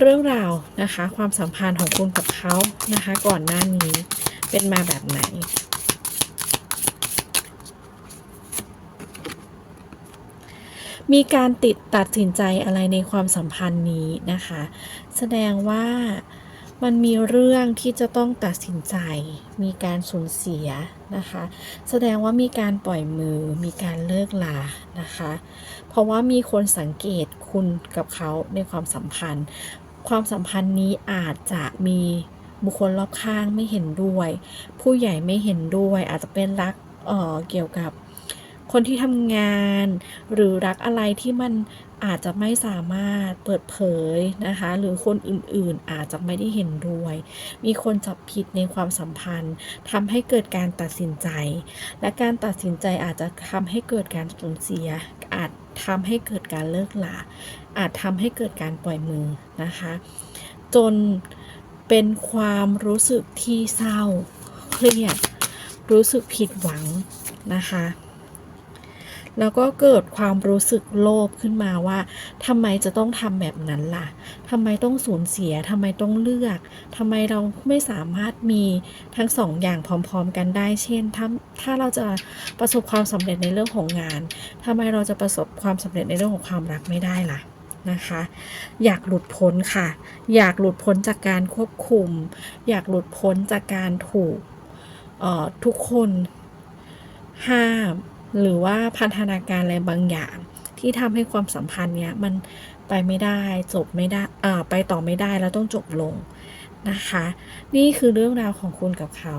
เรื่องราวนะคะ ความสัมพันธ์ของคุณกับเขานะคะ ก่อนหน้านี้เป็นมาแบบไหนมีการติดตัดสินใจอะไรในความสัมพันธ์นี้นะคะ แสดงว่ามันมีเรื่องที่จะต้องตัดสินใจ มีการสูญเสียนะคะ แสดงว่ามีการปล่อยมือ มีการเลิกลานะคะ เพราะว่ามีคนสังเกตคุณกับเขาในความสัมพันธ์ ความสัมพันธ์นี้อาจจะมีบุคคลรอบข้างไม่เห็นด้วย ผู้ใหญ่ไม่เห็นด้วย อาจจะเป็นรักเอ่อเกี่ยวกับคนที่ทำงาน หรือรักอะไรที่มันอาจจะไม่สามารถเปิดเผยนะคะ หรือคนอื่นๆอาจจะไม่ได้เห็นด้วย มีคนจับผิดในความสัมพันธ์ทำให้เกิดการตัดสินใจ และการตัดสินใจอาจจะทำให้เกิดการสูญเสียอาจ ทำให้เกิดการเลิกลาอาจทำให้เกิดการปล่อยมือนะคะ จนเป็นความรู้สึกที่เศร้าเครียด รู้สึกผิดหวังนะคะ แล้วก็เกิดความรู้สึกโลภขึ้นมาว่าทำไมจะต้องทำแบบนั้นล่ะทำไมต้องสูญเสียทำไมต้องเลือกทำไมเราไม่สามารถมีทั้งสองอย่างพร้อม ๆ กันได้ เช่นถ้าถ้าเราจะประสบความสำเร็จในเรื่องของงานทำไมเราจะประสบความสำเร็จในเรื่องของความรักไม่ได้ล่ะนะคะ อยากหลุดพ้นค่ะ อยากหลุดพ้นจากการควบคุม อยากหลุดพ้นจากการถูกออทุกคนห้าม หรือว่าพันธนาการอะไรบางอย่าง ที่ทำให้ความสัมพันธ์เนี้ยมันไปไม่ได้จบไม่ได้อ่าไปต่อไม่ได้แล้วต้องจบลงนะคะ นี่คือเรื่องราวของคุณกับเขา